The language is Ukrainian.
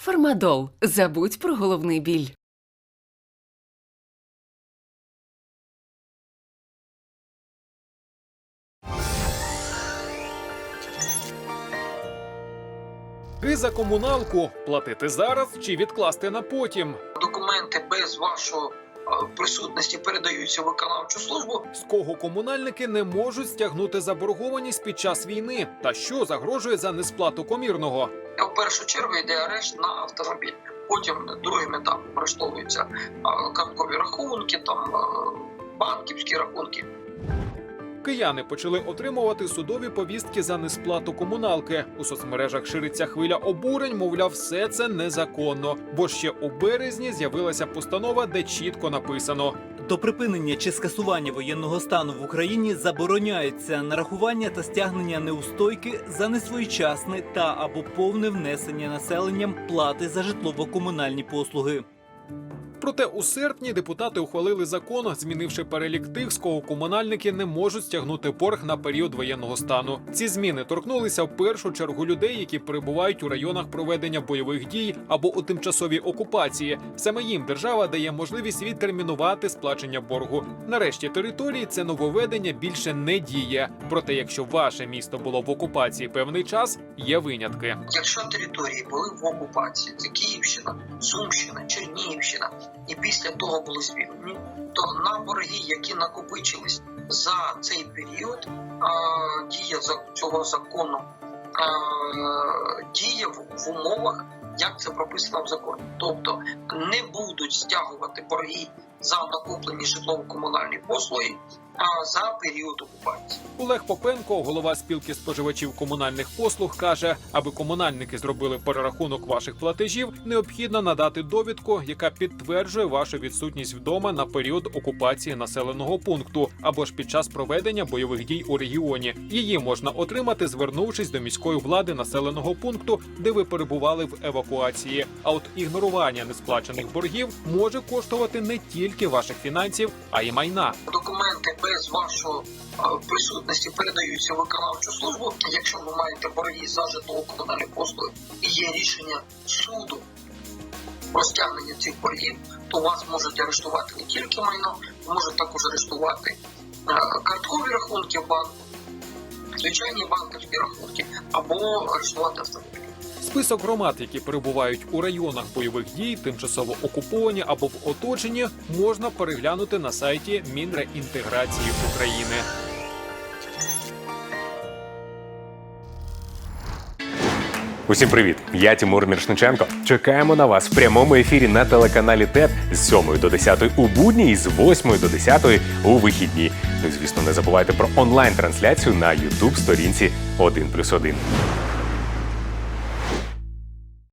Фармадол. Забудь про головний біль. Ти за комуналку платити зараз чи відкласти на потім? документи без вашої е, присутності передаються в виконавчу службу. З кого комунальники не можуть стягнути заборгованість під час війни? Та що загрожує за несплату комірного? В першу чергу йде арешт на автомобіль. Потім другим етапом арештовуються карткові рахунки, там е, банківські рахунки. Кияни почали отримувати судові повістки за несплату комуналки. У соцмережах шириться хвиля обурень. Мовляв, все це незаконно. Бо ще у березні з'явилася постанова, де чітко написано: До припинення чи скасування воєнного стану в Україні забороняється нарахування та стягнення неустойки за несвоєчасне та або повне внесення населенням плати за житлово-комунальні послуги. Проте у серпні депутати ухвалили закон, змінивши перелік тих, з кого комунальники не можуть стягнути борг на період воєнного стану. Ці зміни торкнулися в першу чергу людей, які перебувають у районах проведення бойових дій або у тимчасовій окупації. Саме їм держава дає можливість відтермінувати сплачення боргу. Нарешті території це нововведення більше не діє. Проте, якщо ваше місто було в окупації певний час, є винятки. Якщо території були в окупації, це Київщина, Сумщина, Чернігівщина, і після того були звільнені, то на борги, які накопичились за цей період, дія за- цього закону діє в, умовах, як це прописано в законі. Тобто не будуть стягувати борги за накоплені житлово-комунальні послуги за період окупації. Олег Попенко, голова спілки споживачів комунальних послуг, каже, аби комунальники зробили перерахунок ваших платежів, необхідно надати довідку, яка підтверджує вашу відсутність вдома на період окупації населеного пункту або ж під час проведення бойових дій у регіоні. Її можна отримати, звернувшись до міської влади населеного пункту, де ви перебували в евакуації. А от ігнорування несплачених боргів може коштувати не тільки ваших фінансів, а й майна. Документи без вашої е, присутності передаються в виконавчу службу. Якщо ви маєте борги за житлово-комунальні послуги і є рішення суду про стягнення цих боргів, то вас можуть арештувати не тільки майно, можуть також арештувати карткові рахунки банку, звичайні банківські рахунки або арештувати автомобіль. Список громад, які перебувають у районах бойових дій, тимчасово окуповані або в оточенні, можна переглянути на сайті Мінреінтеграції України. Усім привіт! Я Тимур Міршниченко. Чекаємо на вас в прямому ефірі на телеканалі ТЕТ з 7 до 10 у будні і з 8 до 10 у вихідні. Ну звісно, не забувайте про онлайн-трансляцію на youtube сторінці 1+,1.